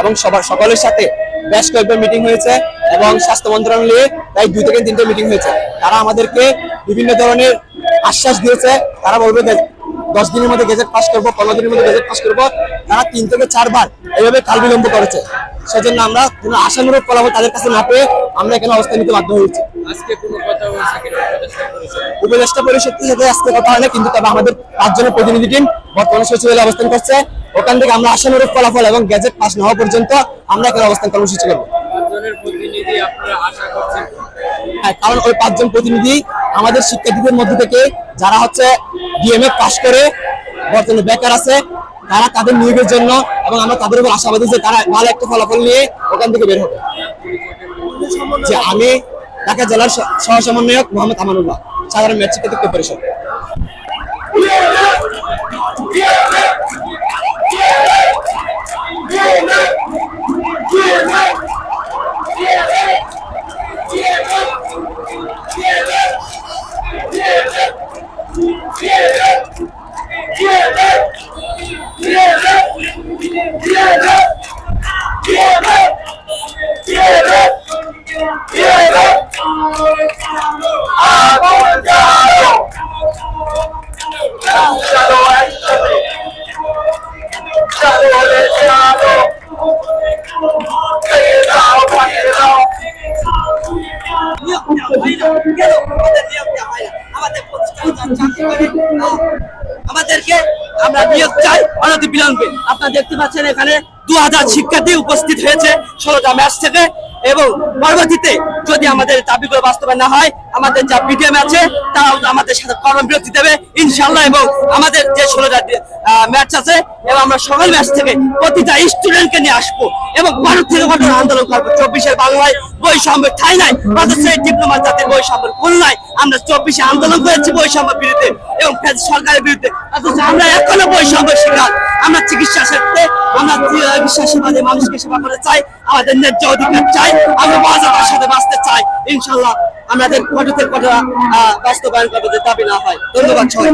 এবং সবার সকলের সাথে বেশ কয়েকবার মিটিং হয়েছে এবং স্বাস্থ্য মন্ত্রণালয়ে প্রায় দুই থেকে তিনটে মিটিং হয়েছে। তারা আমাদেরকে বিভিন্ন ধরনের আশ্বাস দিয়েছে। তারা বলবে দশ দিনের মধ্যে গেজেট পাস করব পনেরো দিনের মধ্যে গেজেট পাস করব। তারা তিন থেকে চারবার এইভাবে কাল বিলম্ব করেছে। সেজন্য আমরা কোনো আশানুরূপ ফলাফল তাদের কাছে না পেয়ে আমরা এখানে অবস্থান নিতে বাধ্য হয়েছি। উপদেষ্টা পরিষদ? উপদেষ্টা পরিষদের সাথে আজকে কথা হয়নি কিন্তু তবে আমাদের পাঁচজনের প্রতিনিধি টিম বর্তমানে সচিবালয়ে অবস্থান করছে। ওখান থেকে আমরা আশানুরূপ ফলাফল এবং গ্যাজেট পাস না হওয়া পর্যন্ত আমরা এখানে অবস্থান কর্মসূচি করব। হ্যাঁ, কারণ ওই পাঁচজন প্রতিনিধি আমাদের শিক্ষার্থীদের মধ্যে থেকে যারা হচ্ছে ডিএমএ পাস করে বর্তমানে বেকার আছে তারা তাদের নিয়োগের জন্য এবং আমরা তাদের উপর আশাবাদী যে তারা ভালো একটা ফলাফল নিয়ে ওখান থেকে বের হবে। যে আমি ঢাকা জেলার সহ- সহ সমন্বয়ক মোহাম্মদ আমানুল্লাহ সাধারণ ম্যাচ শিক্ষার্থী পরিষদ নিয়োগ আমাদেরকে আমরা চাই আপনারা দেখতে পাচ্ছেন এখানে দু হাজার শিক্ষার্থী উপস্থিত হয়েছে। ষোলোটা ম্যাচ থেকে এবং পরবর্তীতে যদি আমাদের দাবিগুলো বাস্তবায়ন না হয়, আমাদের যা বিডিএম আছে, তারাও আমাদের সাথে কর্মবিরতি দেবে ইনশাল্লাহ এবং আমাদের যে ষোলোটা ম্যাচ আছে, এবং আমরা সকল ম্যাচ থেকে প্রতিটা স্টুডেন্টকে নিয়ে আসব, এবং ভারত থেকে কঠোর আন্দোলন করব। চব্বিশের বাংলায় বৈষম্য ঠাই নাই অথচ ডিপ্লোমা জাতির বৈষম্যের নাই। আমরা চব্বিশে আন্দোলন করেছি বৈষম্য বিরুদ্ধে, এবং সরকারের বিরুদ্ধে। অথচ আমরা এখনও বৈষম্য শিকার। আমরা চিকিৎসা ক্ষেত্রে আহ, বিশ্বাসীবাদী মানুষকে সেবা করে চাই আমাদের ন্যায্য অধিকার চাই আমরা মর্যাদার সাথে বাঁচতে চাই। ইনশাল্লাহ আমাদের কঠোর বাস্তবায়ন করতে দাবি না হয়। ধন্যবাদ সবাই